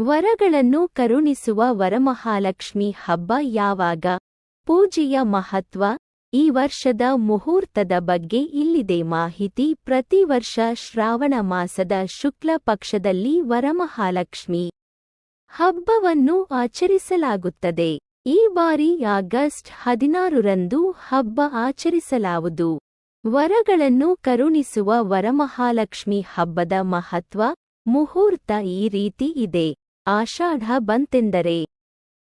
ವರಗಳನ್ನು ಕರುಣಿಸುವ ವರಮಹಾಲಕ್ಷ್ಮಿ ಹಬ್ಬ ಯಾವಾಗ? ಪೂಜೆಯ ಮಹತ್ವ? ಈ ವರ್ಷದ ಮುಹೂರ್ತದ ಬಗ್ಗೆ ಇಲ್ಲಿದೆ ಮಾಹಿತಿ. ಪ್ರತಿ ವರ್ಷ ಶ್ರಾವಣ ಮಾಸದ ಶುಕ್ಲ ಪಕ್ಷದಲ್ಲಿ ವರಮಹಾಲಕ್ಷ್ಮಿ ಹಬ್ಬವನ್ನು ಆಚರಿಸಲಾಗುತ್ತದೆ. ಈ ಬಾರಿ ಆಗಸ್ಟ್ ಹದಿನಾರರಂದು ಹಬ್ಬ ಆಚರಿಸಲಾವುದು. ವರಗಳನ್ನು ಕರುಣಿಸುವ ವರಮಹಾಲಕ್ಷ್ಮಿ ಹಬ್ಬದ ಮಹತ್ವ, ಮುಹೂರ್ತ ಈ ರೀತಿ ಇದೆ. ಆಷಾಢ ಬಂತೆಂದರೆ.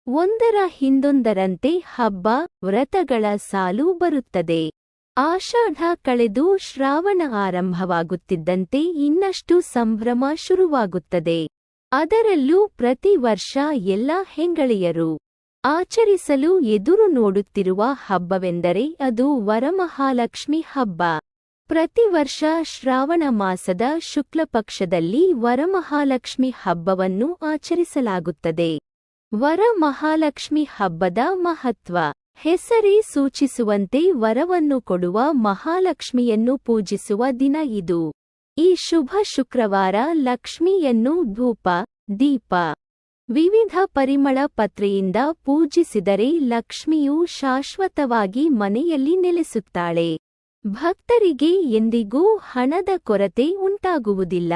ಒಂದರ ಹಿಂದೊಂದರಂತೆ ಹಬ್ಬ, ವ್ರತಗಳ ಸಾಲು ಬರುತ್ತದೆ. ಆಷಾಢ ಕಳೆದು ಶ್ರಾವಣ ಆರಂಭವಾಗುತ್ತಿದ್ದಂತೆ ಇನ್ನಷ್ಟು ಸಂಭ್ರಮ ಶುರುವಾಗುತ್ತದೆ. ಅದರಲ್ಲೂ ಪ್ರತಿ ವರ್ಷ ಎಲ್ಲ ಹೆಂಗಳೆಯರು ಆಚರಿಸಲು ಎದುರು ನೋಡುತ್ತಿರುವ ಹಬ್ಬವೆಂದರೆ ಅದು ವರಮಹಾಲಕ್ಷ್ಮಿ ಹಬ್ಬ. ಪ್ರತಿ ವರ್ಷ ಶ್ರಾವಣ ಮಾಸದ ಶುಕ್ಲಪಕ್ಷದಲ್ಲಿ ವರಮಹಾಲಕ್ಷ್ಮಿ ಹಬ್ಬವನ್ನು ಆಚರಿಸಲಾಗುತ್ತದೆ. ವರಮಹಾಲಕ್ಷ್ಮಿ ಹಬ್ಬದ ಮಹತ್ವ, ಹೆಸರೇ ಸೂಚಿಸುವಂತೆ ವರವನ್ನು ಕೊಡುವ ಮಹಾಲಕ್ಷ್ಮಿಯನ್ನು ಪೂಜಿಸುವ ದಿನ ಇದು. ಈ ಶುಭ ಶುಕ್ರವಾರ ಲಕ್ಷ್ಮಿಯನ್ನು ಧೂಪ, ದೀಪ, ವಿವಿಧ ಪರಿಮಳ ಪತ್ರೆಯಿಂದ ಪೂಜಿಸಿದರೆ ಲಕ್ಷ್ಮಿಯು ಶಾಶ್ವತವಾಗಿ ಮನೆಯಲ್ಲಿ ನೆಲೆಸುತ್ತಾಳೆ. ಭಕ್ತರಿಗೆ ಎಂದಿಗೂ ಹಣದ ಕೊರತೆ ಉಂಟಾಗುವುದಿಲ್ಲ.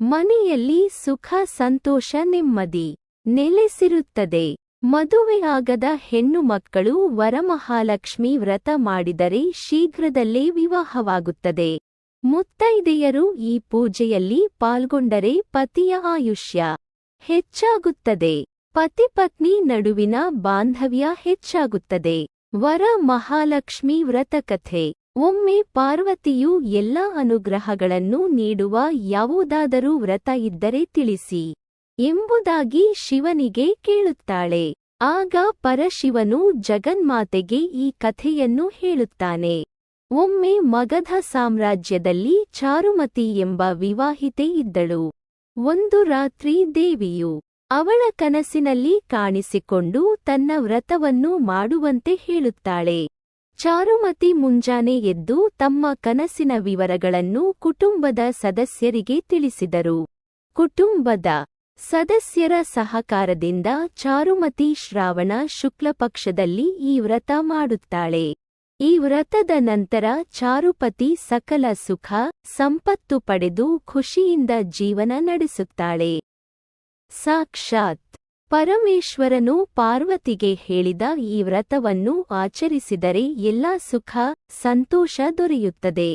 ಮನೆಯಲ್ಲಿ ಸುಖ, ಸಂತೋಷ, ನೆಮ್ಮದಿ ನೆಲೆಸಿರುತ್ತದೆ. ಮದುವೆಯಾಗದ ಹೆಣ್ಣು ಮಕ್ಕಳು ವರಮಹಾಲಕ್ಷ್ಮಿ ವ್ರತ ಮಾಡಿದರೆ ಶೀಘ್ರದಲ್ಲೇ ವಿವಾಹವಾಗುತ್ತದೆ. ಮುತ್ತೈದೆಯರು ಈ ಪೂಜೆಯಲ್ಲಿ ಪಾಲ್ಗೊಂಡರೆ ಪತಿಯ ಆಯುಷ್ಯ ಹೆಚ್ಚಾಗುತ್ತದೆ. ಪತಿಪತ್ನಿ ನಡುವಿನ ಬಾಂಧವ್ಯ ಹೆಚ್ಚಾಗುತ್ತದೆ. ವರ ಮಹಾಲಕ್ಷ್ಮಿ ವ್ರತಕಥೆ ಒಮ್ಮೆ ಪಾರ್ವತಿಯು ಎಲ್ಲ ಅನುಗ್ರಹಗಳನ್ನು ನೀಡುವ ಯಾವುದಾದರೂ ವ್ರತ ಇದ್ದರೆ ತಿಳಿಸಿ ಎಂಬುದಾಗಿ ಶಿವನಿಗೆ ಕೇಳುತ್ತಾಳೆ. ಆಗ ಪರಶಿವನು ಜಗನ್ಮಾತೆಗೆ ಈ ಕಥೆಯನ್ನು ಹೇಳುತ್ತಾನೆ. ಒಮ್ಮೆ ಮಗಧ ಸಾಮ್ರಾಜ್ಯದಲ್ಲಿ ಚಾರುಮತಿ ಎಂಬ ವಿವಾಹಿತೆ ಇದ್ದಳು. ಒಂದು ರಾತ್ರಿ ದೇವಿಯು ಅವಳ ಕನಸಿನಲ್ಲಿ ಕಾಣಿಸಿಕೊಂಡು ತನ್ನ ವ್ರತವನ್ನು ಮಾಡುವಂತೆ ಹೇಳುತ್ತಾಳೆ. ಚಾರುಮತಿ ಮುಂಜಾನೆ ಎದ್ದು ತಮ್ಮ ಕನಸಿನ ವಿವರಗಳನ್ನು ಕುಟುಂಬದ ಸದಸ್ಯರಿಗೆ ತಿಳಿಸಿದರು. ಕುಟುಂಬದ ಸದಸ್ಯರ ಸಹಕಾರದಿಂದ ಚಾರುಮತಿ ಶ್ರಾವಣ ಶುಕ್ಲಪಕ್ಷದಲ್ಲಿ ಈ ವ್ರತ ಮಾಡುತ್ತಾಳೆ. ಈ ವ್ರತದ ನಂತರ ಚಾರುಪತಿ ಸಕಲ ಸುಖ, ಸಂಪತ್ತು ಪಡೆದು ಖುಷಿಯಿಂದ ಜೀವನ ನಡೆಸುತ್ತಾಳೆ. ಸಾಕ್ಷಾತ್ ಪರಮೇಶ್ವರನು ಪಾರ್ವತಿಗೆ ಹೇಳಿದ ಈ ವ್ರತವನ್ನು ಆಚರಿಸಿದರೆ ಎಲ್ಲಾ ಸುಖ, ಸಂತೋಷ ದೊರೆಯುತ್ತದೆ.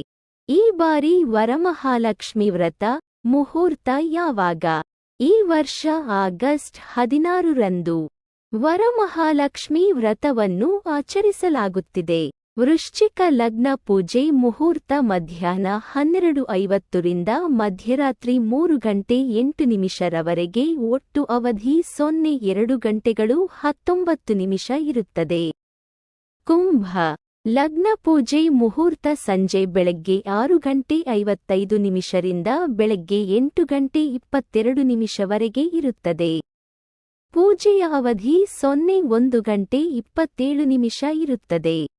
ಈ ಬಾರಿ ವರಮಹಾಲಕ್ಷ್ಮಿ ವ್ರತ ಮುಹೂರ್ತ ಯಾವಾಗ? ಈ ವರ್ಷ ಆಗಸ್ಟ್ ಹದಿನಾರರಂದು ವರಮಹಾಲಕ್ಷ್ಮಿ ವ್ರತವನ್ನು ಆಚರಿಸಲಾಗುತ್ತಿದೆ. ವೃಶ್ಚಿಕ ಲಗ್ನ ಪೂಜೆ ಮುಹೂರ್ತ ಮಧ್ಯಾಹ್ನ ಹನ್ನೆರಡು ಐವತ್ತರಿಂದ ಮಧ್ಯರಾತ್ರಿ ಮೂರು ಗಂಟೆ ಎಂಟು ನಿಮಿಷರವರೆಗೆ ಒಟ್ಟು ಅವಧಿ ಸೊನ್ನೆ ಎರಡು ಗಂಟೆಗಳು ಹತ್ತೊಂಬತ್ತು ನಿಮಿಷ ಇರುತ್ತದೆ. ಕುಂಭ ಲಗ್ನ ಪೂಜೆ ಮುಹೂರ್ತ ಸಂಜೆ ಬೆಳಗ್ಗೆ ಆರು ಗಂಟೆ ಐವತ್ತೈದು ನಿಮಿಷರಿಂದ ಬೆಳಗ್ಗೆ ಎಂಟು ಗಂಟೆ ಇಪ್ಪತ್ತೆರಡು ನಿಮಿಷವರೆಗೆ ಇರುತ್ತದೆ. ಪೂಜೆಯ ಅವಧಿ ಸೊನ್ನೆ ಒಂದು ಗಂಟೆ ಇಪ್ಪತ್ತೇಳು ನಿಮಿಷ ಇರುತ್ತದೆ.